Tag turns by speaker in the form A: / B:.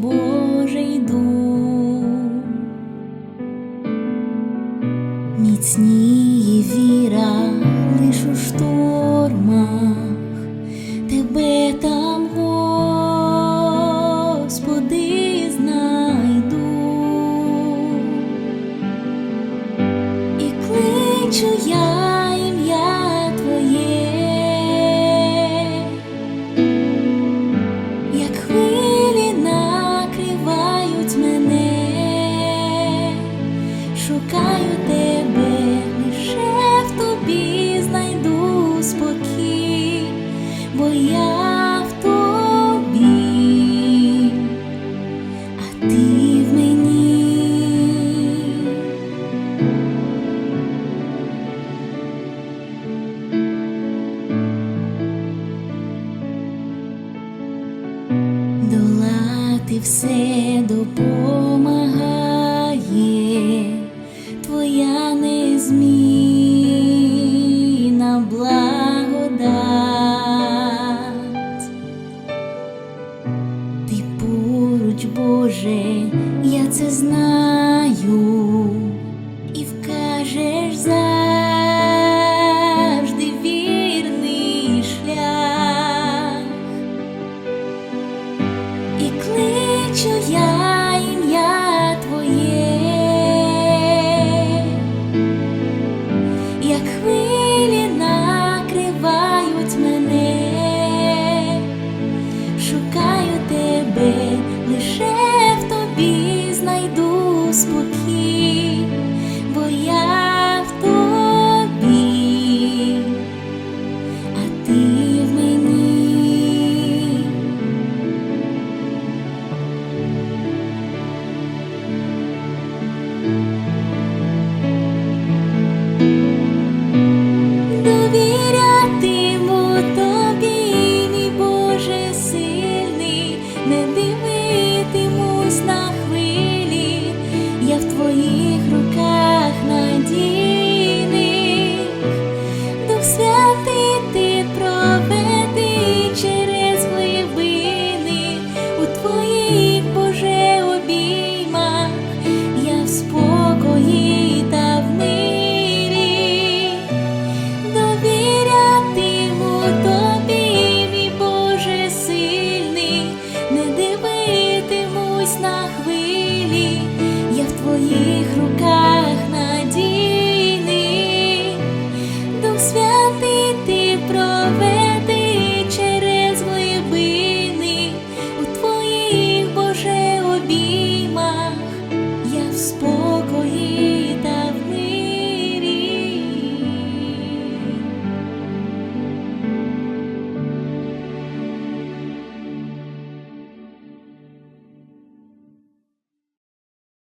A: Божий дух, міцніє віра лиш у штормах, тебе там, Господи, знайду і кличу я. шукаю тебе, лише в тобі знайду спокій, бо я в тобі, а ти в мені. Долати все допомагає твоя незмінна благодать. Ти поруч, Боже, я це знаю. be твоїх руках надійних, Дух святий ти проведи через глибини у твоїх Боже обіймах, я в спокої та в мирі, довірятиму тобі, мій Боже сильний, не дивитимусь на хвилі твоїх руках.